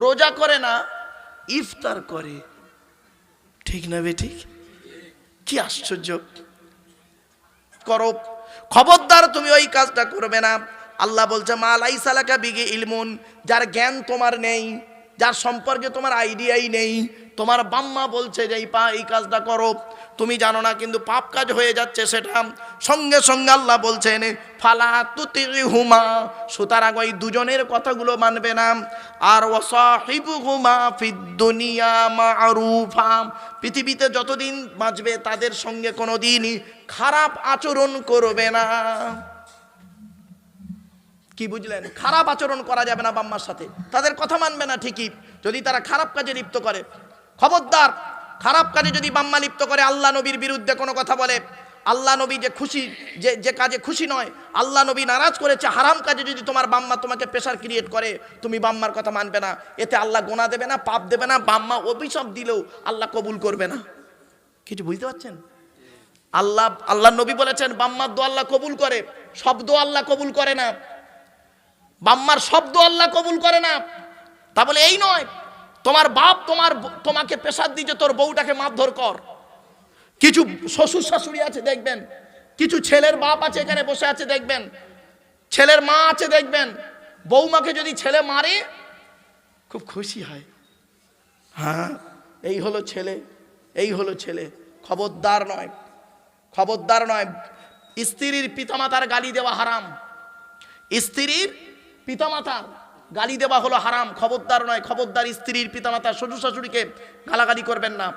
রোজা করে না, ইফতার করে। ঠিক না বে ঠিক কি আশ্চর্য। করো খবরদার তুমি ওই কাজটা করবে না। আল্লাহ বলছে, মা লাইসালাকা বিগে ইলমুন, যার জ্ঞান তোমার নেই, যার সম্পর্কে তোমার আইডিয়াই নেই তোমার বাম্মা বলছে যে, এই পা, এই কাজটা করো। তুমি জানো না, কিন্তু পাপ কাজ হয়ে যাচ্ছে সেটা। সঙ্গে সঙ্গে আল্লাহ বলছেন, ফালা তুতি হুমা সুতরাং ওই দুজনের কথাগুলো মানবে না। আর ওয়াসাহিবু হুমা ফিদ দুনিয়া মারুফা। পৃথিবীতে যতদিন বাঁচবে, তাদের সঙ্গে কোনো দিনই খারাপ আচরণ করবে না। কি বুঝলেন? খারাপ আচরণ করা যাবে না বাম্মার সাথে। তাদের কথা মানবে না ঠিকই। যদি তারা খারাপ কাজে লিপ্ত করে খবরদার, খারাপ কাজে যদি বাম্মা লিপ্ত করে, আল্লাহ নবীর বিরুদ্ধে কোনো কথা বলে, আল্লাহ নবী যে খুশি, যে যে কাজে খুশি নয়, আল্লাহ নবী নারাজ করেছে, হারাম কাজে যদি তোমার বাম্মা তোমাকে প্রেশার ক্রিয়েট করে, তুমি বাম্মার কথা মানবে না, এতে আল্লাহ গোনা দেবে না, পাপ দেবে না, বাম্মা অভিশাপ দিলেও আল্লাহ কবুল করবে না। কিছু বুঝতে পারছেন? আল্লাহ আল্লাহ নবী বলেছেন, বাম্মার দো আল্লাহ কবুল করে শব্দ আল্লাহ কবুল করে না। বাম্মার শব্দ আল্লাহ কবুল করে না। তা বলে এই নয় তোমার বাপ তোমার তোমাকে পেশার দিয়েছে, তোর বউটাকে মারধর কর। কিছু শ্বশুর শাশুড়ি আছে, দেখবেন। কিছু ছেলের বাপ আছে এখানে বসে আছে, দেখবেন। ছেলের মা আছে, দেখবেন। বৌমাকে যদি ছেলে মারে, খুব খুশি হয়। হ্যাঁ এই হলো ছেলে, এই হলো ছেলে। খবরদার নয় খবরদার নয়। স্ত্রীর পিতামাতার গালি দেওয়া হারাম। স্ত্রীর পিতামাতার গালি দেওয়া হলো হারাম, খবরদার নয়, খবরদার স্ত্রীর পিতামাতা শ্বশুর শাশুড়িকে গালাগালি করবেন না।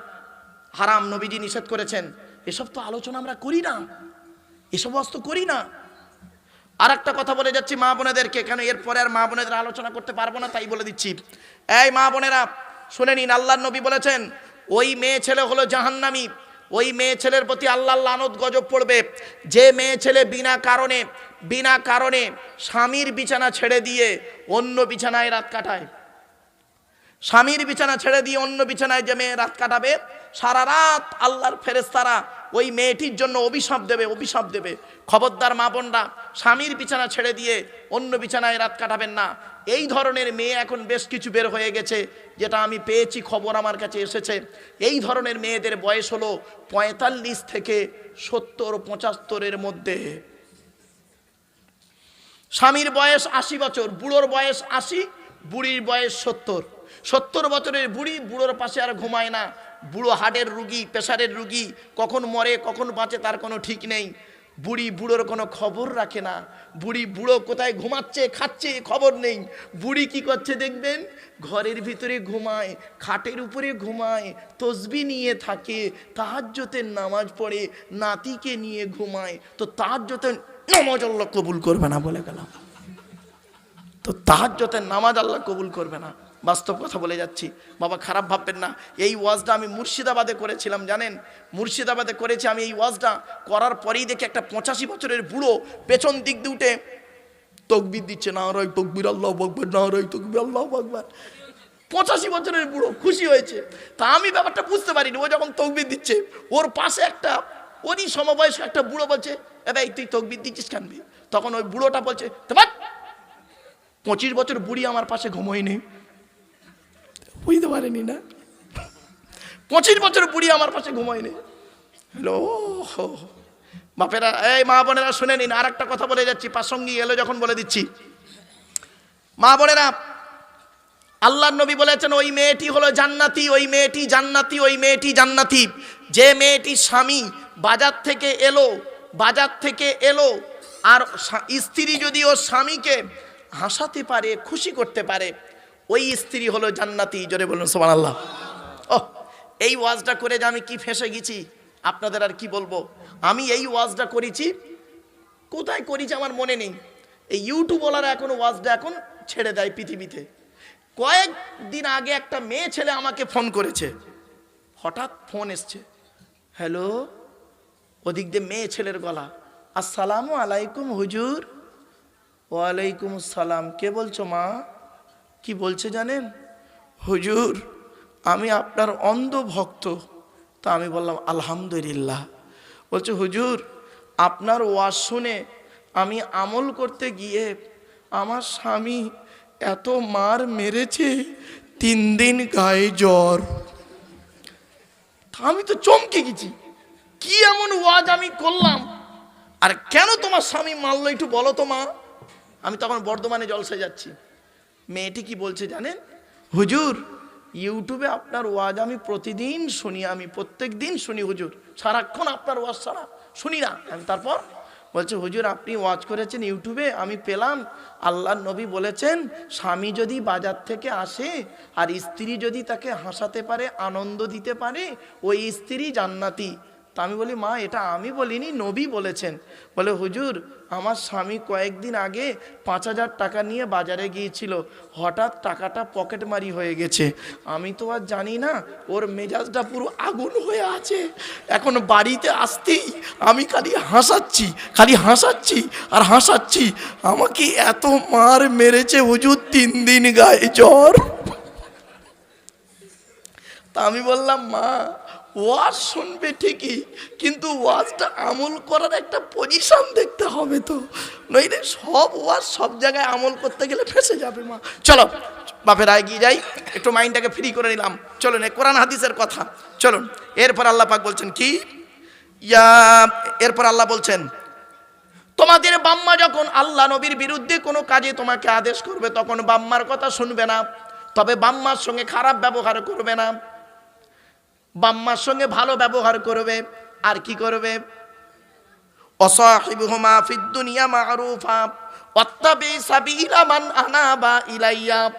হারাম নবীজি নিষেধ করেছেন। এসব তো আলোচনা আমরা করি না। এসব বস্তু করি না। আর একটা কথা বলে যাচ্ছি মা বোনেদেরকে, কেন এরপরে আর মা বোনেদের আলোচনা করতে পারব না তাই বলে দিচ্ছি। এই মা বোনেরা, শুনে নিন আল্লাহ নবী বলেছেন, ওই মেয়ে ছেলে হলো জাহান্নামী। ওই মেয়ে ছেলের প্রতি আল্লাহ লানত গজব পড়বে। যে মেয়ে ছেলে বিনা কারণে বিনা কারণে স্বামীর বিছানা ছেড়ে দিয়ে অন্য বিছানায় রাত কাটায়। স্বামীর বিছানা ছেড়ে দিয়ে অন্য বিছানায় যে মেয়ে রাত কাটাবে সারা রাত আল্লাহর ফেরেস্তারা ওই মেয়েটির জন্য অভিশাপ দেবে অভিশাপ দেবে। খবরদার মা বোনরা, স্বামীর বিছানা ছেড়ে দিয়ে অন্য বিছানায় রাত কাটাবেন না। এই ধরনের মেয়ে এখন বেশ কিছু বের হয়ে গেছে, যেটা আমি পেয়েছি, খবর আমার কাছে এসেছে। এই ধরনের মেয়েদের বয়স হলো পঁয়তাল্লিশ থেকে সত্তর, পঁচাত্তরের মধ্যে। স্বামীর বয়স আশি বছর, বুড়োর বয়স আশি, বুড়ির বয়স সত্তর। সত্তর বছরের বুড়ি বুড়োর পাশে আর ঘুমায় না। বুড়ো হার্টের রুগী প্রেশারের রুগী, কখন মরে, কখন বাঁচে তার কোনো ঠিক নেই। বুড়ি বুড়োর কোনো খবর রাখে না। বুড়ি বুড়ো কোথায় ঘুমাচ্ছে, খাচ্ছে খবর নেই। বুড়ি কি করছে দেখবেন? ঘরের ভিতরে ঘুমায়, খাটের উপরে ঘুমায়, তসবি নিয়ে থাকে তাহাজ্যতের নামাজ পড়ে, নাতিকে নিয়ে ঘুমায়। তো তাহাজ্যতের নামাজ আল্লাহ কবুল করবে না বলে গেলাম। তো তাহাজ্যতের নামাজ আল্লাহ কবুল করবে না। বাস্তব কথা বলে যাচ্ছি। বাবা, খারাপ ভাববেন না। এই ওয়াজটা আমি মুর্শিদাবাদে করেছিলাম, জানেন? মুর্শিদাবাদে করেছি আমি এই ওয়াজটা। করার পরেই দেখি একটা পঁচাশি বছরের বুড়ো পেছন দিক দিয়ে উঠে তকবির দিচ্ছে, না রয় তকবির আল্লাহ বকবার না রয় তকবির আল্লাহ বকবার পঁচাশি বছরের বুড়ো খুশি হয়েছে। তা আমি ব্যাপারটা বুঝতে পারিনি। ও যখন তকবির দিচ্ছে, ওর পাশে একটা, ওরই সমবয়স্ক একটা বুড়ো বলছে, এ ভাই, তুই তকবির দিচ্ছিস কেন বে?" তখন ওই বুড়োটা বলছে তো বাট পঁচিশ বছর বুড়ি আমার পাশে ঘুমোয়নি। বুঝতে পারেনি না। পঁচিশ বছর বুড়ি আমার পাশে ঘুমোয়নি। হ্যালো বাপেরা, এই মা বোনেরা শুনে নিন আর একটা কথা বলে যাচ্ছি প্রাসঙ্গিক এলো যখন বলে দিচ্ছি। মা বোনেরা আল্লাহ নবী বলেছেন, ওই মেয়েটি হলো জান্নাতি, ওই মেয়েটি জান্নাতি, ওই মেয়েটি জান্নাতি। যে মেয়েটি স্বামী বাজার থেকে এলো, বাজার থেকে এলো, আর স্ত্রী যদি ও স্বামীকে হাসাতে পারে, খুশি করতে পারে ওই স্ত্রী হলো জান্নাতি। জোরে বলুন সোমান আল্লাহ ও এই ওয়াজটা করে যে আমি কি ফেসে গেছি, আপনাদের আর কি বলব? আমি এই ওয়াজটা করেছি, কোথায় করেছি আমার মনে নেই। এই ইউটিউবওয়ালারা এখন ওয়াজটা এখন ছেড়ে দেয় পৃথিবীতে। কয়েকদিন আগে একটা মেয়ে ছেলে আমাকে ফোন করেছে। হঠাৎ ফোন এসছে। হ্যালো, ওদিক দিয়ে মেয়ে ছেলের গলা। আসসালামু আলাইকুম হুজুর। ওয়ালাইকুম আসসালাম। কে বলছো মা? কি বলছে জানেন? হুজুর, আমি আপনার অন্ধ ভক্ত তা আমি বললাম, আলহামদুলিল্লাহ। বলছে, হুজুর, আপনার ওয়াজ শুনে আমি আমল করতে গিয়ে আমার স্বামী এত মার মেরেছে, তিন দিন গায়ে জ্বর। তা আমি তো চমকে গেছি। কি এমন ওয়াজ আমি করলাম? আর কেন তোমার স্বামী মারলো একটু বলো তো মা? আমি তখন বর্ধমানে জলসে যাচ্ছি। মেয়েটি কি বলছে জানেন? হুজুর, ইউটিউবে আপনার ওয়াজ আমি প্রতিদিন শুনি, আমি প্রত্যেক দিন শুনি হুজুর। সারাক্ষণ আপনার ওয়াজ ছাড়া শুনি না। আমি তারপর বলছে, হুজুর, আপনি ওয়াজ করেছেন ইউটিউবে, আমি পেলাম। আল্লাহর নবী বলেছেন, স্বামী যদি বাজার থেকে আসে আর স্ত্রী যদি তাকে হাসাতে পারে, আনন্দ দিতে পারে, ওই স্ত্রী জান্নাতি। তা আমি বলি, মা, এটা আমি বলিনি, নবী বলেছেন। বলে, হুজুর, আমার স্বামী কয়েকদিন আগে পাঁচ হাজার টাকা নিয়ে বাজারে গিয়েছিল। হঠাৎ টাকাটা পকেট মারি হয়ে গেছে। আমি তো আর জানি না, ওর মেজাজটা পুরো আগুন হয়ে আছে। এখন বাড়িতে আসতেই আমি খালি হাসাচ্ছি খালি হাসাচ্ছি আর হাসাচ্ছি। আমাকে এত মার মেরেছে হুজুর, তিন দিন গায়ে জ্বর। তা আমি বললাম, মা ওয়াজ শুনবে ঠিকই, কিন্তু ওয়াজটা আমল করার একটা পজিশন দেখতে হবে তো। নইলে সব ওয়াজ সব জায়গায় আমল করতে গেলে ফেসে যাবে মা। চলো, বাপের এগিয়ে যাই, একটু মাইন্ডটাকে ফ্রি করে নিলাম। চলুন কোরআন হাদিসের কথা। চলুন, এরপর আল্লাহ পাক বলছেন কি? ইয়া, এরপর আল্লাহ বলছেন, তোমাদের বাম্মা যখন আল্লাহ নবীর বিরুদ্ধে কোনো কাজে তোমাকে আদেশ করবে, তখন বাম্মার কথা শুনবে না। তবে বাম্মার সঙ্গে খারাপ ব্যবহার করবে না। বাম্মার সঙ্গে ভালো ব্যবহার করবে, আর কি করবে? ইলাইয়া।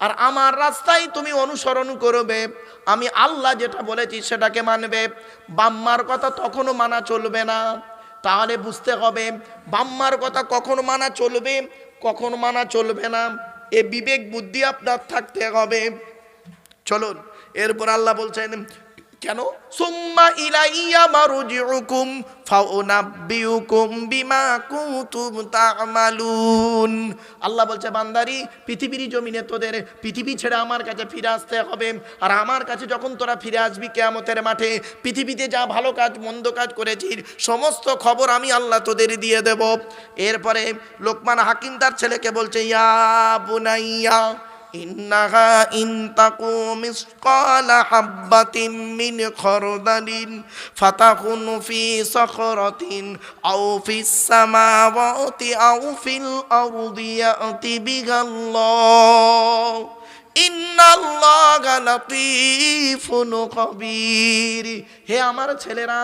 আর আমার রাস্তায় তুমি অনুসরণ করবে, আমি আল্লাহ যেটা বলেছি সেটাকে মানবে। বাম্মার কথা তখনও মানা চলবে না। তাহলে বুঝতে হবে, বাম্মার কথা কখন মানা চলবে, কখন মানা চলবে না। এ বিবেক বুদ্ধি আপনার থাকতে হবে। চলুন। এরপর আল্লাহ বলছেন, কেন? সুম্মা ইলাইয়া মারুজিউকুম ফাউনাব্বিউকুম বিমা কুনতুম তা'মালুন। আল্লাহ বলছে, বান্দারি, পৃথিবীর জমিনে তোদের, পৃথিবী ছেড়ে আমার কাছে ফিরে আসতে হবে। আর আমার কাছে যখন তোরা ফিরে আসবি কেয়ামতের মাঠে, পৃথিবীতে যা ভালো কাজ, মন্দ কাজ করেছিস, সমস্ত খবর আমি আল্লাহ তোদের দিয়ে দেব। এরপরে লোকমান হাকিম তার ছেলেকে বলছে, ইয়া বুনাইয়া إنها إن تقو مثقال حبة من خردل فتكن في صخرة أو في السماوات أو في الأرض يأتي بها الله إن الله لطيف خبير হে আমার ছেলেরা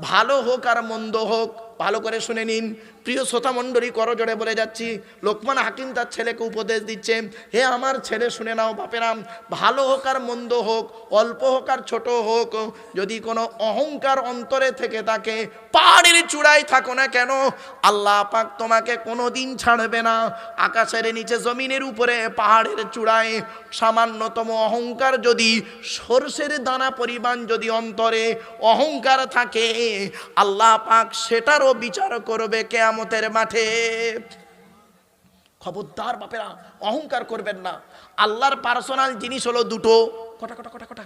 ভালো হোক আর মন্দ হোক ভালো করে শুনে নিন প্রিয় শ্রোতা মণ্ডলী করজোড়ে বলে যাচ্ছি। লোকমান হাকিম তার ছেলেকে উপদেশ দিচ্ছে, হে আমার ছেলে, শুনে নাও বাপেরাম ভালো হোক আর মন্দ হোক, অল্প হোক আর ছোট হোক, যদি কোনো অহংকার অন্তরে থেকে থাকে পাহাড়ের চূড়ায় থাকো না কেন, আল্লাহ পাক তোমাকে কোনো দিন ছাড়বে না। আকাশের নিচে, জমিনের উপরে, পাহাড়ের চূড়ায়, সামান্যতম অহংকার যদি, সরষের দানা পরিমাণ যদি অন্তরে অহংকার থাকে, আল্লাহ পাক সেটারও বিচার করবে কেয়ামতের মাঠে। খবরদার বাপেরা, অহংকার করবেন না। আল্লাহর পার্সোনাল জিনিস হলো দুটো। কটা কটা কটা কটা?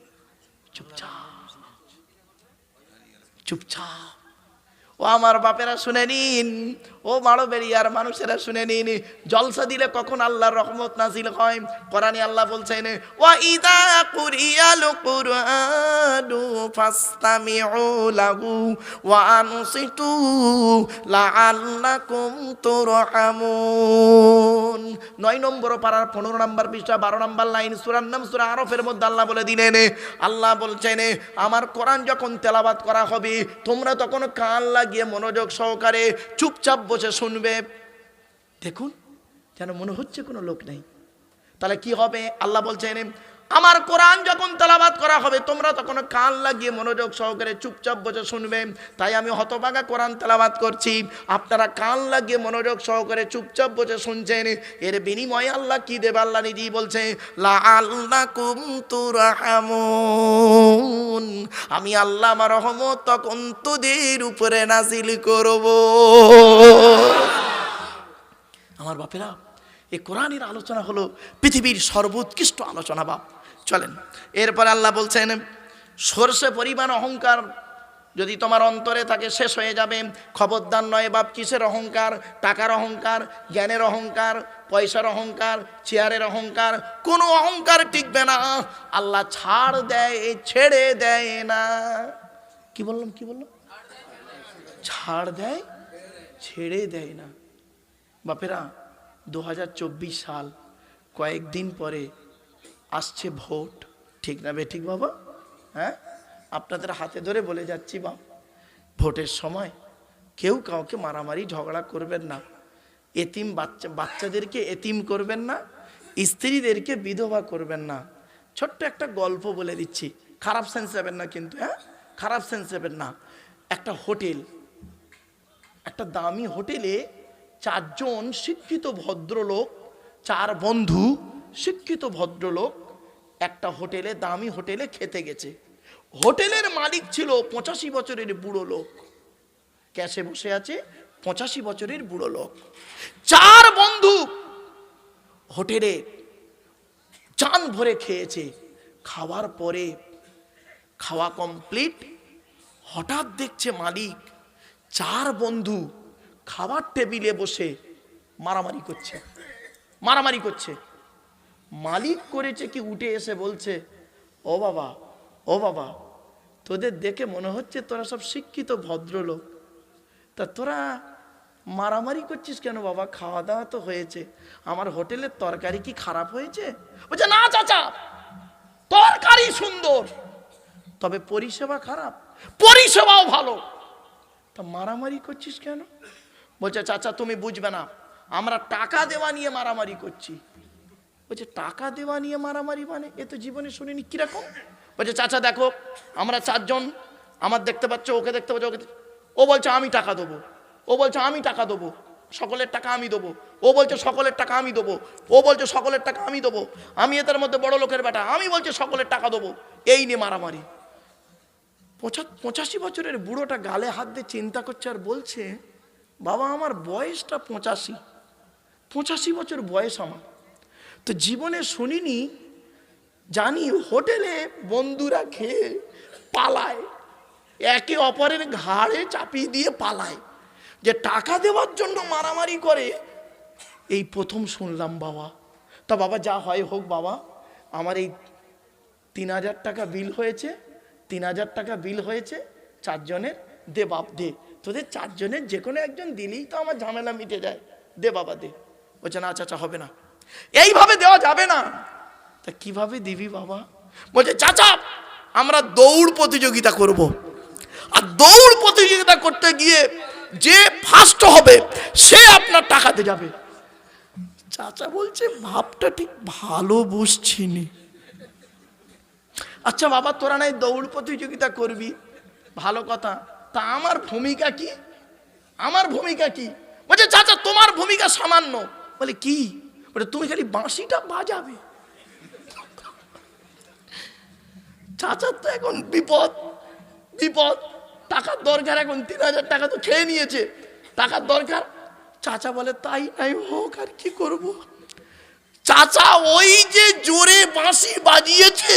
চুপচাপ চুপচাপ ও আমার বাপেরা শুনে নিন। ও মারো বেরিয়ার মানুষেরা শুনে নিন। জলসা দিলে কখন আল্লাহর রহমত নাজিল হয়? কোরআনে আল্লাহ বলছেন, ওয়া ইদা কুরিয়াল কুরআনু ফাসতামিউ লাহু ওয়া আনসিতু লাআল্লাকুম তুরহামুন। নয় নম্বর পাড়ার পনেরো নম্বর পৃষ্ঠা, বারো নম্বর লাইন, সুরার নাম সুরা আরফের মধ্যে আল্লাহ বলে দিলেন, আল্লাহ বলছেন, আমার কোরআন যখন তেলাবাত করা হবে, তোমরা তখন কান লাগিয়ে মনোযোগ সহকারে চুপচাপ বসে শুনবে। দেখুন, যেন মনে হচ্ছে কোনো লোক নেই। তাহলে কি হবে? আল্লাহ বলছেন আমার কোরআন যখন তেলাবাত করা হবে, তোমরা তখন কান লাগিয়ে মনোযোগ সহকারে চুপচাপ বসে শুনবে। তাই আমি হতবাগা কোরআন তেলাবাত করছি। আপনারা কান লাগিয়ে মনোযোগ সহকারে চুপচাপ বসে শুনছেন। এর বিনিময়ে আল্লাহ কি দেবে? আল্লাহ নিজেই বলছে আমি আল্লাহ আমার রহমত তখন তোদের উপরে নাজিল করব। আমার বাপেরা, এই কোরআনের আলোচনা হলো পৃথিবীর সর্বোৎকৃষ্ট আলোচনা বাপ। চলেন। এরপর আল্লাহ বলছেন, সর্ষে পরিমাণ অহংকার যদি তোমার অন্তরে থাকে, শেষ হয়ে যাবে। খবরদার নয় বাপ, কিসের অহংকার? টাকার অহংকার, জ্ঞানের অহংকার, পয়সার অহংকার, চেয়ারের অহংকার, কোনো অহংকার টিকবে না। আল্লাহ ছাড় দেয়, ছেড়ে দেয় না। কি বললাম কি বললাম? ছাড় দেয়, ছেড়ে দেয় না। বাপেরা, দু হাজার চব্বিশ সাল, কয়েকদিন পরে আসছে ভোট। ঠিক না বে, ঠিক বাবা? হ্যাঁ? আপনাদের হাতে ধরে বলে যাচ্ছি বা ভোটের সময় কেউ কাউকে মারামারি, ঝগড়া করবেন না। এতিম বাচ্চা, বাচ্চাদেরকে এতিম করবেন না, স্ত্রীদেরকে বিধবা করবেন না। ছোট্ট একটা গল্প বলে দিচ্ছি। খারাপ সেন্স যাবেন না কিন্তু হ্যাঁ? খারাপ সেন্স যাবেন না। একটা হোটেল, একটা দামি হোটেলে চারজন শিক্ষিত ভদ্রলোক, চার বন্ধু শিক্ষিত ভদ্রলোক একটা হোটেলে, দামি হোটেলে খেতে গেছে। হোটেলের মালিক ছিল পঁচাশি বছরের বুড়ো লোক। ক্যাশে বসে আছে পঁচাশি বছরের বুড়ো লোক। চার বন্ধু হোটেলে চান ভরে খেয়েছে। খাওয়ার পরে খাওয়া কমপ্লিট, হঠাৎ দেখছে মালিক চার বন্ধু খাবার টেবিলে বসে মারামারি করছে। মারামারি করছে। মালিক করেছে কি উঠে এসে বলছে, ও বাবা ও বাবা, তোদের দেখে মনে হচ্ছে তোরা সব শিক্ষিত ভদ্রলোক। তা তোরা মারামারি করছিস কেন বাবা? খাওয়া দাওয়া তো হয়েছে। আমার হোটেলের তরকারি কি খারাপ হয়েছে? বলছে, না চাচা, তরকারি সুন্দর, তবে পরিষেবা খারাপ, পরিষেবাও ভালো। তা মারামারি করছিস কেন? বলছে, চাচা, তুমি বুঝবে না, আমরা টাকা দেওয়া নিয়ে মারামারি করছি। বলছে, টাকা দেওয়া নিয়ে মারামারি মানে? এ তো জীবনে শুনিনি, কীরকম? বলছে, চাচা, দেখো, আমরা চারজন, আমার দেখতে পাচ্ছ, ওকে দেখতে পাচ্ছ, ওকে ও বলছে, আমি টাকা দেবো। ও বলছে, আমি টাকা দেবো, সকলের টাকা আমি দেবো। ও বলছে, সকলের টাকা আমি দেবো। ও বলছে, সকলের টাকা আমি দেবো। আমি এদের মধ্যে বড় লোকের বেটা। আমি বলছে, সকলের টাকা দেবো। এই নিয়ে মারামারি। পঁচা- পঁচাশি বছরের বুড়োটা গালে হাত দিয়ে চিন্তা করছে আর বলছে, বাবা, আমার বয়সটা পঁচাশি। পঁচাশি বছর বয়স আমার। তো জীবনে শুনিনি, জানি হোটেলে বন্ধুরা খেয়ে পালায়, একে অপরের ঘাড়ে চাপিয়ে দিয়ে পালায়, যে টাকা দেওয়ার জন্য মারামারি করে। এই প্রথম শুনলাম বাবা। তা বাবা যা হয় হোক বাবা, আমার এই তিন হাজার টাকা বিল হয়েছে, তিন হাজার টাকা বিল হয়েছে, চারজনের দে বাপ, দে। তোদের চারজনের যে কোনো একজন দিলেই তো আমার ঝামেলা মিটে যায়। দে বাবা, দে। বলছে, না আচ্ছা আচ্ছা হবে না। এইভাবে দেওয়া যাবে না। তা কীভাবে দিবি বাবা? বলছে, চাচা, আমরা দৌড় প্রতিযোগিতা করব। আর দৌড় প্রতিযোগিতা করতে গিয়ে যে ফার্স্ট হবে, সে আপনার টাকাতে যাবে। চাচা বলছে, ভাবটা ঠিক ভালো বুঝছিনি আচ্ছা বাবা, তোরা নাই দৌড় প্রতিযোগিতা করবি? ভালো কথা। তা আমার ভূমিকা কি? আমার ভূমিকা কি? বলছে, চাচা, তোমার ভূমিকা সামান্য। বলে, কি? বলে, তুমি খালি বাঁশিটা বাজাবে। চাচার তো এখন বিপদ বিপদ। টাকার দরকার এখন তিন হাজার টাকা তো খেয়ে নিয়েছে। টাকার দরকার? চাচা বলে, তাই নাই হোক, আর কি করব? চাচা ওই যে জোরে বাঁশি বাজিয়েছে,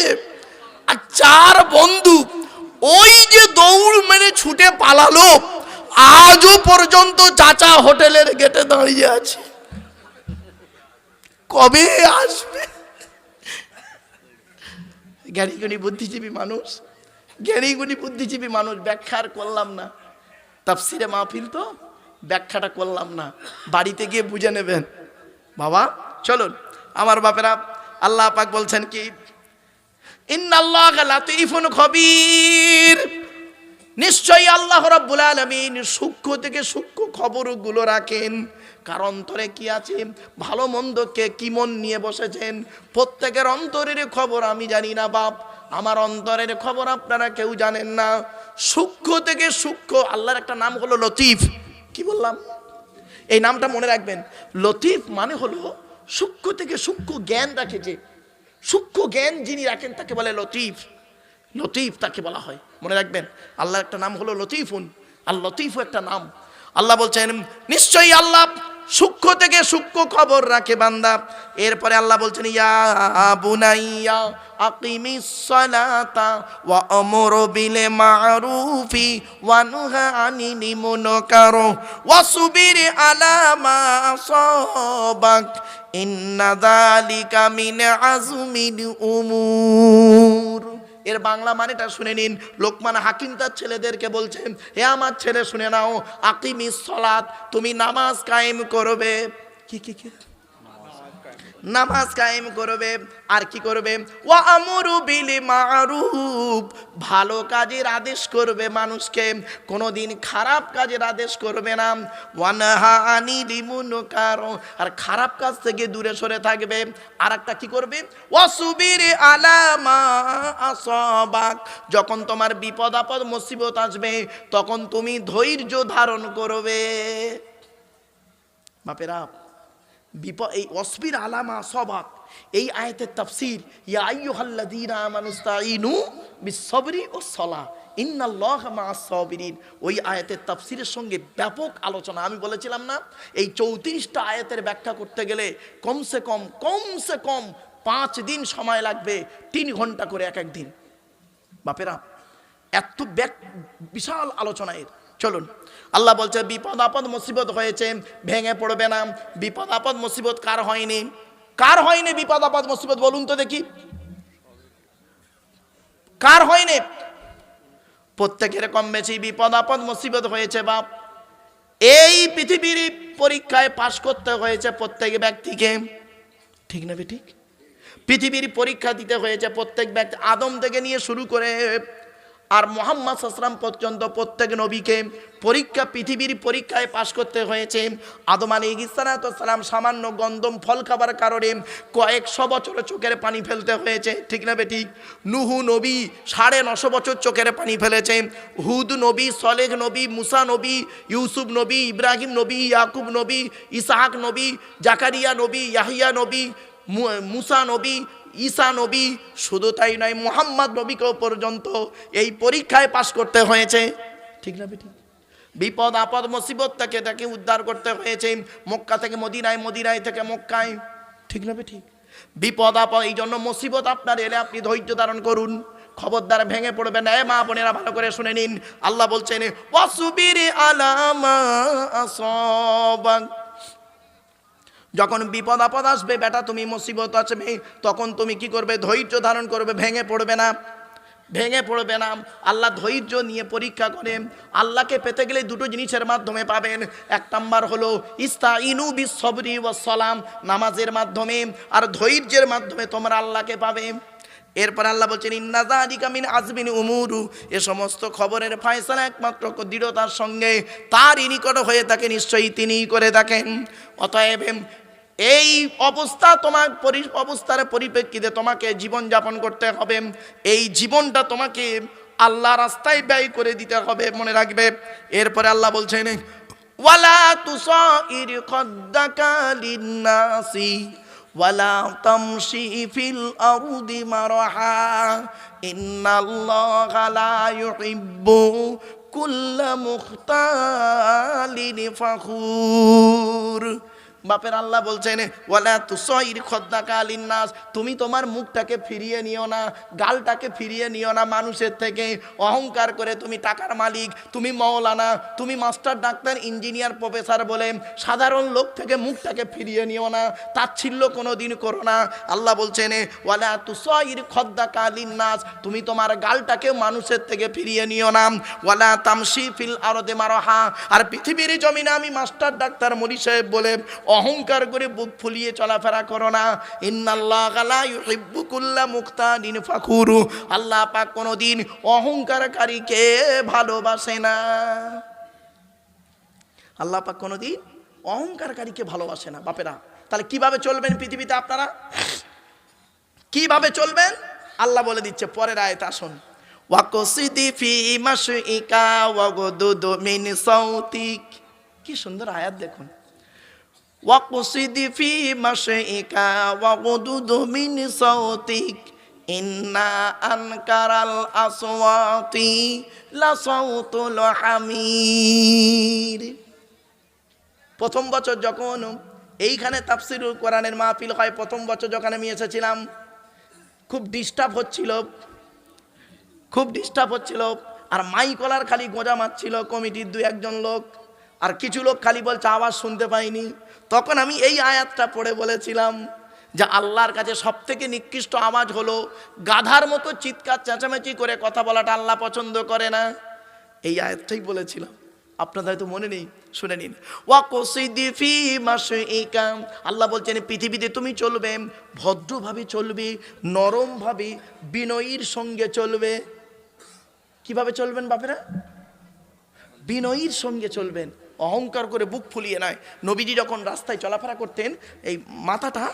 আর চার বন্ধু ওই যে দৌড় মেরে ছুটে পালালো, আজও পর্যন্ত চাচা হোটেলের গেটে দাঁড়িয়ে আছে। কবে আসবে? জ্ঞানীগুণী বুদ্ধিজীবী মানুষ, জ্ঞানীগুণী বুদ্ধিজীবী মানুষ, ব্যাখ্যা আর করলাম না। তাফসিরে মাহফিল তো, ব্যাখ্যাটা করলাম না। বাড়িতে গিয়ে বুঝে নেবেন। বাবা, চলুন। আমার বাপেরা, আল্লাহ পাক বলছেন কি নিশ্চয়ই আল্লাহ রাব্বুল আলামিন সূক্ষ্ম থেকে সূক্ষ্ম খবরগুলো রাখেন। কার অন্তরে কি আছে? ভালো মন্দকে কি মন নিয়ে বসেছেন? প্রত্যেকের অন্তরের খবর আমি জানি না, বাপ। আমার অন্তরের খবর আপনারা কেউ জানেন না। সূক্ষ্ম থেকে সূক্ষ্ম, আল্লাহর একটা নাম হলো লতিফ। কি বললাম? এই নামটা মনে রাখবেন। লতিফ মানে হলো সূক্ষ্ম থেকে সূক্ষ্ম জ্ঞান রাখেছে সূক্ষ্ম জ্ঞান যিনি রাখেন তাকে বলে লতিফ। লতিফ তাকে বলা হয়। মনে রাখবেন, আল্লাহর একটা নাম হলো লতিফুন। আর লতিফও একটা নাম। আল্লাহ বলছেন, নিশ্চয়ই আল্লাহ সূক্ষ্ম থেকে সূক্ষ্ম খবর রাখে বান্দা। এরপরে আল্লাহ বলছেন, ইয়া বুনাইয়া আকিমিস সালাতা ওয়া আমর বিল মারুফি ওয়া নুহা আনিল মুনকার ওয়া সুবির আলা মা আসাবাক ইন্না যালিকা মিন আজমিল উমুর। এর বাংলা মানেটা শুনে নিন। লোকমান হাকিম তার ছেলেদেরকে বলছেন হে আমার ছেলে, শুনে নাও আকিম সলাত, তুমি নামাজ কায়েম করবে। কি কি কি? নামাজ কায়েম করবে, আর কি করবে? ওয়া আমরু বিল মারুফ। ভালো কাজের আদেশ করবে মানুষকে, কোনোদিন খারাপ কাজের আদেশ করবে না। ওয়ানহা আনিল মুনকার আর খারাপ কাজ থেকে দূরে সরে থাকবে। আর একটা কি করবে? ওয়াসুবির আলামা আসাবাক। যখন তোমার বিপদ আপদ, মুসিবত আসবে, তখন তুমি ধৈর্য ধারণ করবে। বাপেরা বিপদ, এই অসবির আলামা সবাক এই আয়াতের তাফসির, ইয়া আইয়ুহাল্লাযীনা আমানুস্তাঈনু বিসসবরি ও সলা ইন্নাল্লাহ মাআস সাবিরিন। ওই আয়াতের তাফসিরের সঙ্গে ব্যাপক আলোচনা। আমি বলেছিলাম না, এই চৌত্রিশটা আয়াতের ব্যাখ্যা করতে গেলে কমসে কম কমসে কম পাঁচ দিন সময় লাগবে, তিন ঘণ্টা করে এক এক দিন বাপেরা, এত বিশাল আলোচনা এর। চলুন। আল্লাহ বলছে, বিপদ আপদ মুসিবত হয়েছে, ভেঙে পড়বে না। বিপদ আপদ মুসিবত কার হয়নি? কার হয়নি বিপদ আপদ মুসিবত? বলুন তো দেখি। কার হয়নি? প্রত্যেকের কম বেশি বিপদ আপদ মুসিবত হয়েছে, বাপ। এই পৃথিবীর পরীক্ষায় পাশ করতে হয়েছে প্রত্যেক ব্যক্তিকে। ঠিক না ঠিক পৃথিবীর পরীক্ষা দিতে হয়েছে প্রত্যেক ব্যক্তি। আদম থেকে নিয়ে শুরু করে আর মোহাম্মদ সাসরাম পর্যন্ত প্রত্যেক নবীকে পরীক্ষা, পৃথিবীর পরীক্ষায় পাশ করতে হয়েছে। আদম আলী ইসালাতাম সামান্য গন্দম ফল খাবার কারণে কয়েকশো বছর চোখের পানি ফেলতে হয়েছে। ঠিক না বে ঠিক? নুহু নবী সাড়ে নশো বছর চোখের পানি ফেলেছে। হুদ নবী, সলেহ নবী, মুসা নবী, ইউসুফ নবী, ইব্রাহিম নবী, ইয়াকুব নবী, ইসাহাক নবী, জাকারিয়া নবী, ইয়াহিয়া নবী মুসা নবী ঈসা নবী শুধু তাই নয়, মোহাম্মদ নবীকেও পর্যন্ত এই পরীক্ষায় পাশ করতে হয়েছে। ঠিক না বেটি? বিপদ, আপদ, মুসিবত থেকে তাকে উদ্ধার করতে হয়েছে। মক্কা থেকে মদিনায় মদিনায় থেকে মক্কায়। ঠিক না বেটি? বিপদ, আপদ, এই জন্য মুসিবত আপনার এলে আপনি ধৈর্য ধারণ করুন। খবরদার ভেঙে পড়বে। না মা বোনেরা ভালো করে শুনে নিন। আল্লাহ বলছেন, ওয়াসুবির আলামা যখন বিপদ আপদ আসবে, বেটা, তুমি মুসিবত আসবে তখন তুমি কি করবে? ধৈর্য ধারণ করবে, ভেঙে পড়বে না। ভেঙে পড়বে না। আল্লাহ ধৈর্য নিয়ে পরীক্ষা করেন। আল্লাহকে পেতে গেলে দুটো জিনিসের মাধ্যমে পাবেন। এক নাম্বার হলো ইস্তা ইনু বিসবরি ও সালাম, নামাজের মাধ্যমে আর ধৈর্যের মাধ্যমে তোমরা আল্লাহকে পাবে। এরপর আল্লাহ বলছেন ইন্নাজাদিকা মিন আজমিন উমুরু, এ সমস্ত খবরের ফায়সালা একমাত্র দৃঢ়তার সঙ্গে তারই নিকট হয়ে থাকে, নিশ্চয়ই তিনিই করে থাকেন। অতএব এই অবস্থা তোমার অবস্থার পরিপ্রেক্ষিতে তোমাকে জীবন যাপন করতে হবে। এই জীবনটা তোমাকে আল্লাহ রাস্তায় ব্যয় করে দিতে হবে, মনে রাখবে। এরপরে আল্লাহ বলছেন, ওয়ালা ওয়ালা বাপের আল্লাহ বলছেন, ওয়ালা তুসইর খদ্দাকা নাস তুমি তোমার মুখটাকে ফিরিয়ে নিও না, গালটাকে ফিরিয়ে নিও না মানুষের থেকে। অহংকার করে তুমি টাকার মালিক, তুমি মৌলানা তুমি মাস্টার ডাক্তার, ইঞ্জিনিয়ার প্রফেসর বলে সাধারণ লোক থেকে মুখটাকে ফিরিয়ে নিও না, তাচ্ছিল্য কোনো দিন করো না। আল্লাহ বলছেন, ওয়ালা তুসইর খদ্দাকা নাস তুমি তোমার গালটাকে মানুষের থেকে ফিরিয়ে নিও না। ওয়ালা তামসি ফিল আরদে মারহা, আর পৃথিবীর জমিনে আমি মাস্টার ডাক্তার মরি সাহেব বলে অহংকার করে বুক ফুলিয়ে চলাফেরা করো না। ইন্নাল্লাহ লা ইউহিব্বু কুল্লা মুখতাদিন ফাখুরু। আল্লাহ পাক কোনোদিন অহংকারকারীকে ভালোবাসে না। আল্লাহ পাক কোনোদিন অহংকারকারীকে ভালোবাসে না। বাপেরা, তাহলে কীভাবে চলবেন পৃথিবীতে আপনারা? কীভাবে চলবেন? আল্লাহ বলে দিচ্ছে, পরের আয়ত আসুন। কি সুন্দর আয়াত দেখুন। ফি মাশইকা ওয়াগদুদু মিন সাউতিক ইন্না আনকারাল আসওয়াতি লা সাউতুল হামির প্রথম বছর যখন এইখানে তাফসিরুল কোরআনের মাহফিল হয়, প্রথম বছর যখন আমি এসেছিলাম, খুব ডিস্টার্ব হচ্ছিল, খুব ডিস্টার্ব হচ্ছিল, আর মাইকলার খালি গোজা মারছিল, কমিটির দু একজন লোক। আর কিছু লোক খালি বলছে, আওয়াজ শুনতে পাইনি। তখন আমি এই আয়াতটা পড়ে বলেছিলাম যে আল্লাহর কাছে সব থেকে নিকৃষ্ট আওয়াজ হলো গাধার মতো চিৎকার, চেঁচামেচি করে কথা বলাটা আল্লাহ পছন্দ করে না। এই আয়াতটাই বলেছিলাম। আপনাদের হয়তো মনে নেই, শুনে নিন। আল্লাহ বলছেন, পৃথিবীতে তুমি চলবে, ভদ্রভাবে চলবে, নরমভাবে বিনয়ীর সঙ্গে চলবে। কীভাবে চলবেন বাপেরা? বিনয়ীর সঙ্গে চলবেন। অহংকার করে বুক ফুলিয়ে নেয়। নবীজি যখন রাস্তায় চলাফেরা করতেন, এই মাথাটা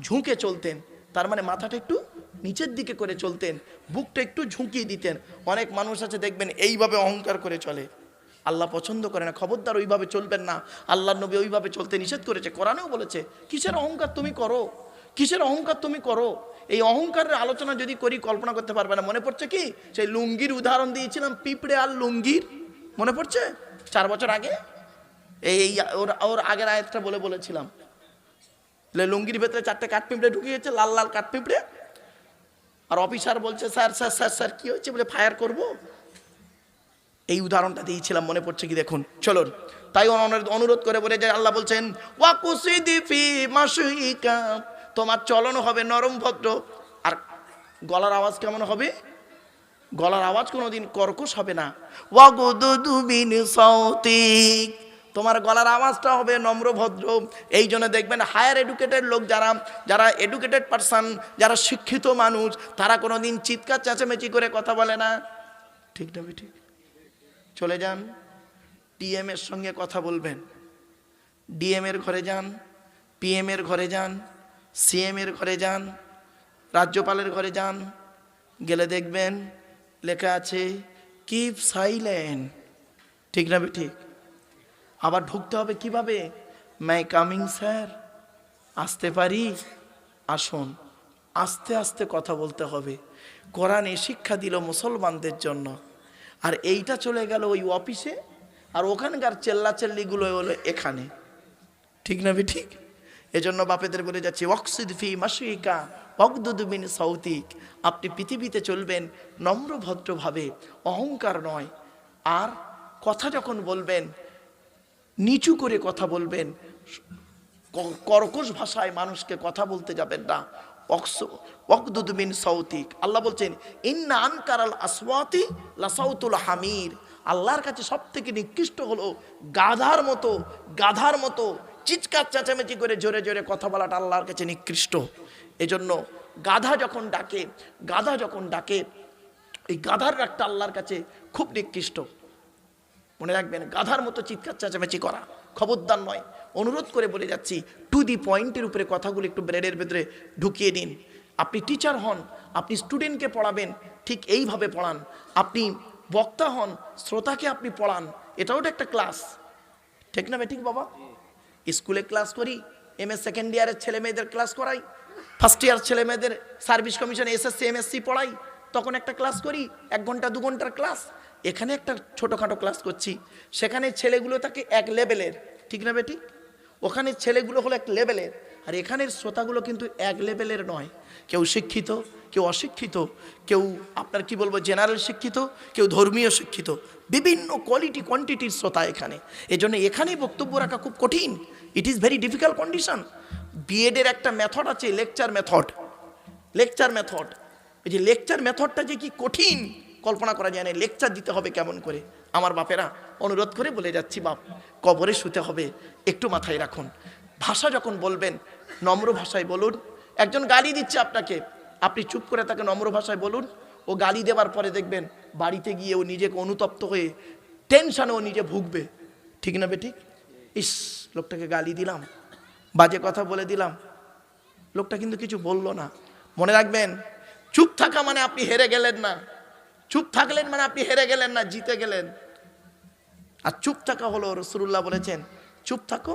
ঝুঁকে চলতেন। তার মানে মাথাটা একটু নিচের দিকে করে চলতেন, বুকটা একটু ঝুঁকিয়ে দিতেন। অনেক মানুষ আছে, দেখবেন, এইভাবে অহংকার করে চলে। আল্লাহ পছন্দ করে না, খবরদার ওইভাবে চলবেন না। আল্লাহ নবী ওইভাবে চলতে নিষেধ করেছে, কোরআনেও বলেছে, কিসের অহংকার তুমি করো? কিসের অহংকার তুমি করো? এই অহংকারের আলোচনা যদি করি, কল্পনা করতে পারবে না। মনে পড়ছে কি? সেই লুঙ্গির উদাহরণ দিয়েছিলাম, পিঁপড়ে আর লুঙ্গির। মনে পড়ছে? চার বছর আগে? এই ওর ওর আগের আয়াতটা বলে বলেছিলাম। লুঙ্গির ভেতরে চারটে কাঠ পিঁপড়ে ঢুকিয়েছে, লাল লাল কাঠ পিঁপড়ে আর অফিসার বলছে, স্যার স্যার স্যার স্যার, কি হয়েছে? বলে, ফায়ার করব। এই উদাহরণটা দিয়েছিলাম, মনে পড়ছে কি দেখুন। চলুন, তাই অনুরোধ- করে বলে যে আল্লাহ বলছেন তোমার চলন হবে নরম ভদ্র। আর গলার আওয়াজ কেমন হবে? গলার আওয়াজ কোনোদিন কর্কশ হবে না। তোমার গলার আওয়াজটা হবে নম্র ভদ্র। এই জন্য দেখবেন হায়ার এডুকেটেড লোক যারা যারা এডুকেটেড পারসন, যারা শিক্ষিত মানুষ, তারা কোনোদিন চিৎকার, চেঁচামেচি করে কথা বলে না। ঠিক না ঠিক চলে যান। ডিএম এর সঙ্গে কথা বলবেন। ডিএম এর ঘরে যান। পিএম এর ঘরে যান। সিএম এর ঘরে যান। রাজ্যপালের ঘরে যান। গেলে দেখবেন লেখা আছে কিপ সাইলেন্ট ঠিক না ঠিক? আবার ঢুকতে হবে কীভাবে? মাই কামিং স্যার আসতে পারি? আসুন। আস্তে আস্তে কথা বলতে হবে। কোরআনে শিক্ষা দিল মুসলমানদের জন্য। আর এইটা চলে গেল ওই অফিসে, আর ওখানকার চেল্লাচেল্লিগুলো হলো এখানে। ঠিক না ঠিক? এজন্য বাপেদের বলে যাচ্ছে অক্সিদ ফি মাসিকা অগদুদুমিন সৌতিক আপনি পৃথিবীতে চলবেন নম্র ভদ্রভাবে, অহংকার নয়। আর কথা যখন বলবেন, নিচু করে কথা বলবেন কর্কশ ভাষায় মানুষকে কথা বলতে যাবেন না। অকদুদমিন সৌতিক আল্লাহ বলছেন, ইন্না আনকারাল আসওয়াতি লাসাউতুল হামির। আল্লাহর কাছে সব থেকে নিকৃষ্ট হলো গাধার মতো গাধার মতো চিৎকার, চেঁচামেচি করে জোরে জোরে কথা বলাটা আল্লাহর কাছে নিকৃষ্ট। এজন্য গাধা যখন ডাকে, গাধা যখন ডাকে, এই গাধার ডাকটা আল্লাহর কাছে খুব নিকৃষ্ট। মনে রাখবেন, গাধার মতো চিৎকার, চেঁচামেচি করা খবরদার নয়। অনুরোধ করে বলে যাচ্ছি টু দি পয়েন্টের উপরে কথাগুলো একটু ব্রেনের ভেতরে ঢুকিয়ে দিন আপনি টিচার হন, আপনি স্টুডেন্টকে পড়াবেন, ঠিক এইভাবে পড়ান। আপনি বক্তা হন, শ্রোতাকে আপনি পড়ান। এটাও তো একটা ক্লাস ঠিক না ঠিক বাবা? স্কুলে ক্লাস করি এম এস সেকেন্ড ইয়ারের ছেলে মেয়েদের ক্লাস করাই ফার্স্ট ইয়ার ছেলে মেয়েদের সার্ভিস কমিশন এসএসসি এমএসসি পড়াই, তখন একটা ক্লাস করি, এক ঘণ্টা, দু ঘণ্টার ক্লাস, এখানে একটা ছোটোখাটো ক্লাস করছি, সেখানে ছেলেগুলো থাকে এক লেভেলের ঠিক না বেটি? ওখানে ছেলেগুলো হলো এক লেভেলের আর এখানের শ্রোতাগুলো কিন্তু এক লেভেলের নয়, কেউ শিক্ষিত, কেউ অশিক্ষিত, কেউ আপনার কি বলব জেনারেল শিক্ষিত, কেউ ধর্মীয় শিক্ষিত বিভিন্ন কোয়ালিটি কোয়ান্টিটির শ্রোতা এখানে। এজন্য এখানেই বক্তব্য রাখা খুব কঠিন। It is very difficult condition বিএডের একটা মেথড আছে লেকচার মেথড লেকচার মেথড এই যে লেকচার মেথডটা যে কি কঠিন, কল্পনা করা যায় না। লেকচার দিতে হবে কেমন করে? আমার বাপেরা অনুরোধ করে বলে যাচ্ছি, বাপ, কবরে শুতে হবে। একটু মাথায় রাখুন। ভাষা যখন বলবেন, নম্র ভাষায় বলুন। একজন গালি দিচ্ছে আপনাকে। আপনি চুপ করে তাকে নম্র ভাষায় বলুন। ও গালি দেওয়ার পরে দেখবেন বাড়িতে গিয়ে ও নিজেকে অনুতপ্ত হয়ে টেনশানে ও নিজে ভুগবে। ঠিক না বে ঠিক ইস, লোকটাকে গালি দিলাম, বাজে কথা বলে দিলাম। লোকটা কিন্তু কিছু বলল না। মনে রাখবেন, চুপ থাকা মানে আপনি হেরে গেলেন না। চুপ থাকলেন মানে আপনি হেরে গেলেন না, জিতে গেলেন। আর চুপ থাকা হলো রসুল্লাহ বলেছেন, চুপ থাকো,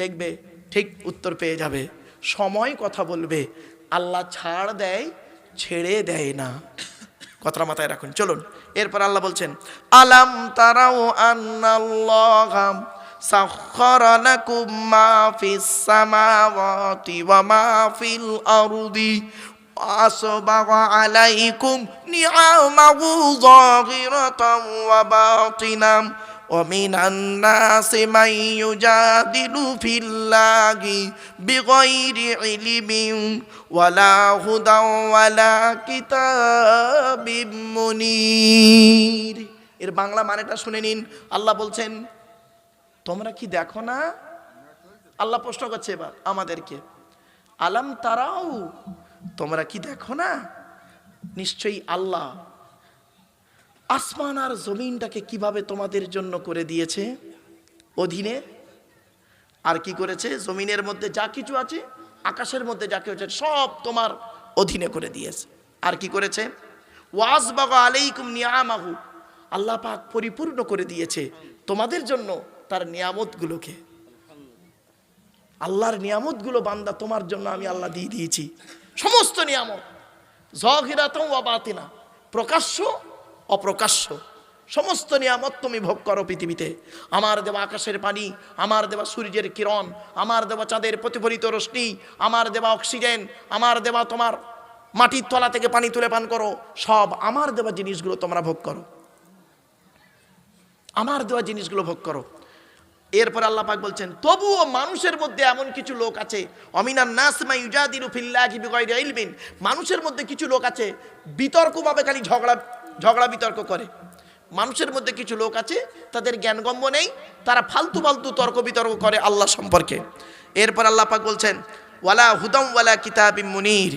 দেখবে ঠিক উত্তর পেয়ে যাবে। সময় কথা বলবে, আল্লাহ ছাড় দেয়, ছেড়ে দেয় না। কথাটা মাথায় রাখুন চলুন এরপর আল্লাহ বলছেন আলাম তারাও আন্নাল্লাহ সাখখার লাকুম মা ফিস সামাওয়াতি ওয়া মা ফিল আরদি وأسبغ عليكم نعمه ظاهرة وباطنا ومن الناس من يجادل في الله بغير علم ولا هدى ولا كتاب منير এর বাংলা মানেটা শুনে নিন আল্লাহ বলছেন তোমরা কি দেখো না আল্লাহ প্রশ্ন করছে এবার আমাদেরকে আলাম তারাও তোমরা কি দেখো না নিশ্চয়ই আল্লাহ আসমান আর জমিনটাকে কীভাবে তোমাদের জন্য করে দিয়েছে? অধীনে। আর কি করেছে? জমিনের মধ্যে যা কিছু আছে, আকাশের মধ্যে যা কিছু আছে, সব তোমার অধীনে করে দিয়েছে। আর কি করেছে? ওয়াজ বাবা আলাইকুম নিয়ামাহু। আল্লাহ পাক পরিপূর্ণ করে দিয়েছে তোমাদের জন্য তার নিয়ামতগুলোকে। আল্লাহর নিয়ামতগুলো বান্দা তোমার জন্য আমি আল্লাহ দিয়ে দিয়েছি। সমস্ত নিয়ামত। জহিরাতম বাতিনা। প্রকাশ্য অপ্রকাশ্য। সমস্ত নিয়ামত তুমি ভোগ করো পৃথিবীতে। আমার দেওয়া আকাশের পানি, আমার দেওয়া সূর্যের কিরণ, আমার দেওয়া চাঁদের প্রতিফলিত রশ্মি, আমার দেওয়া অক্সিজেন, আমার দেওয়া তোমার মাটির তলা থেকে পানি তুলে পান করো। সব আমার দেওয়া জিনিসগুলো তোমরা ভোগ করো। আমার দেওয়া জিনিসগুলো ভোগ করো। এরপর আল্লাহ পাক বলছেন, তবুও মানুষের মধ্যে এমন কিছু লোক আছে, অমিনান নাসমা ইউজাদিরু ফিল্লাহি মানুষের মধ্যে কিছু লোক আছে, বিতর্কভাবে খালি ঝগড়া ঝগড়া বিতর্ক করে। মানুষের মধ্যে কিছু লোক আছে, তাদের জ্ঞানগম্য নেই, তারা ফালতু ফালতু তর্ক বিতর্ক করে আল্লাহ সম্পর্কে। এরপর আল্লাহ পাক বলছেন, ওয়ালা হুদম ওয়ালা কিতাবিম মুনির।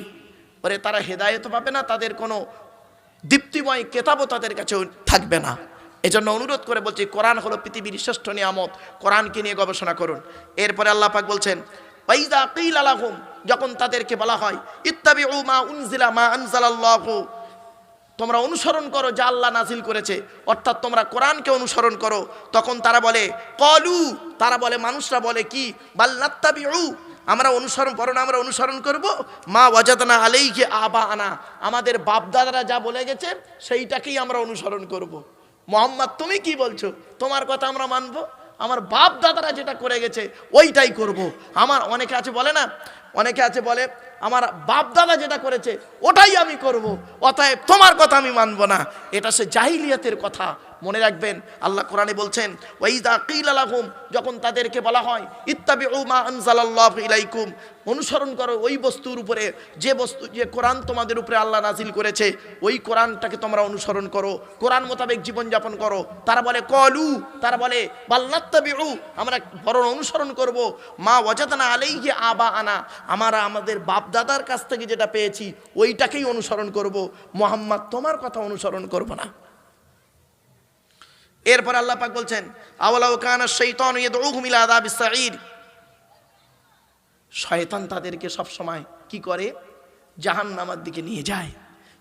ওরে, তারা হেদায়েত পাবে না, তাদের কোনো দীপ্তিময় কেতাবও তাদের কাছে থাকবে না। এজন্য অনুরোধ করে বলছি, কোরআন হলো পৃথিবীর শ্রেষ্ঠ নিয়ামত, কোরআনকে নিয়ে গবেষণা করুন। এরপরে আল্লাহ পাক বলছেন, ওয়াইদা কিল আলাহুম যখন তাদেরকে বলা হয়, ইত্তাবিউ মা উনজিলা মা আনজালাল্লাহু তোমরা অনুসরণ করো যা আল্লাহ নাজিল করেছে। অর্থাৎ তোমরা কোরআনকে অনুসরণ করো। তখন তারা বলে, কলু। তারা বলে, মানুষরা বলে কি? বাল্লাত্তাবিউ আমরা অনুসরণ না, আমরা অনুসরণ করব? মা ওয়াজাদনা আলাইকে আবা আনা আমাদের বাপদাদারা যা বলে গেছে, সেইটাকেই আমরা অনুসরণ করব। মোহাম্মদ, তুমি কি বলছো? তোমার কথা আমরা মানবো। আমার বাপ দাদারা যেটা করে গেছে, ওইটাই করব। আমার, অনেকে আছে বলে না? অনেকে আছে বলে আমার বাপ দাদা যেটা করেছে, ওটাই আমি করব। অতএব তোমার কথা আমি মানব না। এটা সে জাহিলিয়াতের কথা। মনে রাখবেন, আল্লাহ কোরআনে বলছেন ওয়াইদা কিল আলাহুম যখন তাদেরকে বলা হয় ইত্তাবি মা আনজালাল্লাহু ইলাইকুম অনুসরণ করো ওই বস্তুর উপরে। যে বস্তু, যে কোরআন তোমাদের উপরে আল্লাহ নাজিল করেছে, ওই কোরআনটাকে তোমরা অনুসরণ করো। কোরআন মোতাবেক জীবনযাপন করো। তারা বলে, কলু তারা বলে বাল্লাত্তাবি উ আমরা বরং অনুসরণ করব। মা ওয়াজাদানা আলাইহি আবা আনা আমরা আমাদের বাপ দাদার কাছ থেকে যেটা পেয়েছি, ওইটাকেই অনুসরণ করব। মোহাম্মদ, তোমার কথা অনুসরণ করব না। এরপর আল্লাহ পাক বলছেন, আওয়ালাউ কানা ইয়াদউহুম ইলা আযাবিস সাঈর শয়তান তাদেরকে সব সময় কি করে? জাহান্নামের দিকে নিয়ে যায়।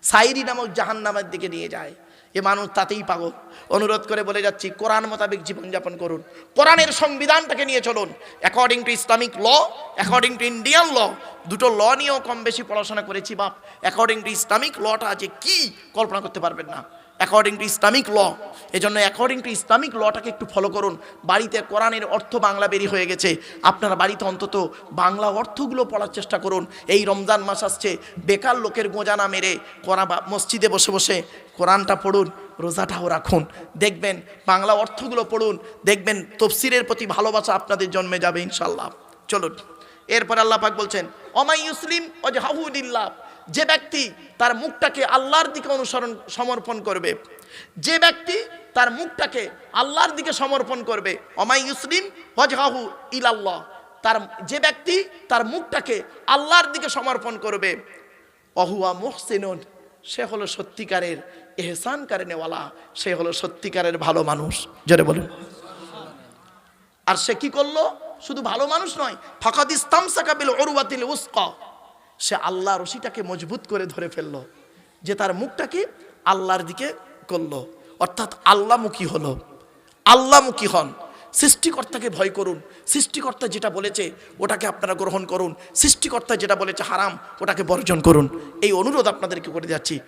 সাইরি নামক জাহান্নামের দিকে নিয়ে যায়। এ মানুষ তাতেই পাগল। অনুরোধ করে বলে যাচ্ছি, কোরআন মোতাবেক জীবনযাপন করুন। কোরআনের সংবিধানটাকে নিয়ে চলুন। According to Islamic law according to Indian law দুটো ল নিয়েও কম বেশি পড়াশোনা করেছি বাপ। অ্যাকর্ডিং টু ইসলামিক লটা আছে কি, কল্পনা করতে পারবেন না। অ্যাকর্ডিং টু ইসলামিক ল এজন্য অ্যাকর্ডিং টু ইসলামিক লটাকে একটু ফলো করুন। বাড়িতে কোরআনের অর্থ বাংলা বেরি হয়ে গেছে। আপনারা বাড়িতে অন্তত বাংলা অর্থগুলো পড়ার চেষ্টা করুন। এই রমজান মাস আসছে। বেকার লোকের গোঁজা না মেরে কোরআন মসজিদে বসে বসে কোরআনটা পড়ুন, রোজাটাও রাখুন। দেখবেন বাংলা অর্থগুলো পড়ুন, দেখবেন তফসিরের প্রতি ভালোবাসা আপনাদের জন্মে যাবে ইনশাল্লাহ চলুন। এরপর আল্লাহ পাক বলছেন, অমাই মুসলিম অজহাহুদিল্লাহ যে ব্যক্তি তার মুখটাকে আল্লাহর দিকে অনুসরণ, সমর্পণ করবে। যে ব্যক্তি তার মুখটাকে আল্লাহর দিকে সমর্পণ করবে। অমাই মুসলিম হজহাহু ইলাল্লাহ। তার, যে ব্যক্তি তার মুখটাকে আল্লাহর দিকে সমর্পণ করবে। অহুয়া মুহসিনুন, সে হলো সত্যিকারের এহসান কারেনেওয়ালা সে হলো সত্যিকারের ভালো মানুষ। জোরে বলুন। আর সে কি করল? শুধু ভালো মানুষ নয়, ফাকাদ ইস্তাম সাকাবিল অরুয়াতিল উস্কা। সে আল্লাহ রশিটাকে মজবুত করে ধরে ফেলল। যে তার মুখটাকে আল্লাহর দিকে করল। অর্থাৎ আল্লামুখী হলো। আল্লামুখী হন। সৃষ্টিকর্তাকে ভয় করুন। সৃষ্টিকর্তা যেটা বলেছে, ওটাকে আপনারা গ্রহণ করুন। সৃষ্টিকর্তা যেটা বলেছে হারাম, ওটাকে বর্জন করুন। এই অনুরোধ আপনাদেরকে করে যাচ্ছি।